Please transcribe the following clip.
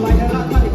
ไปนะครับ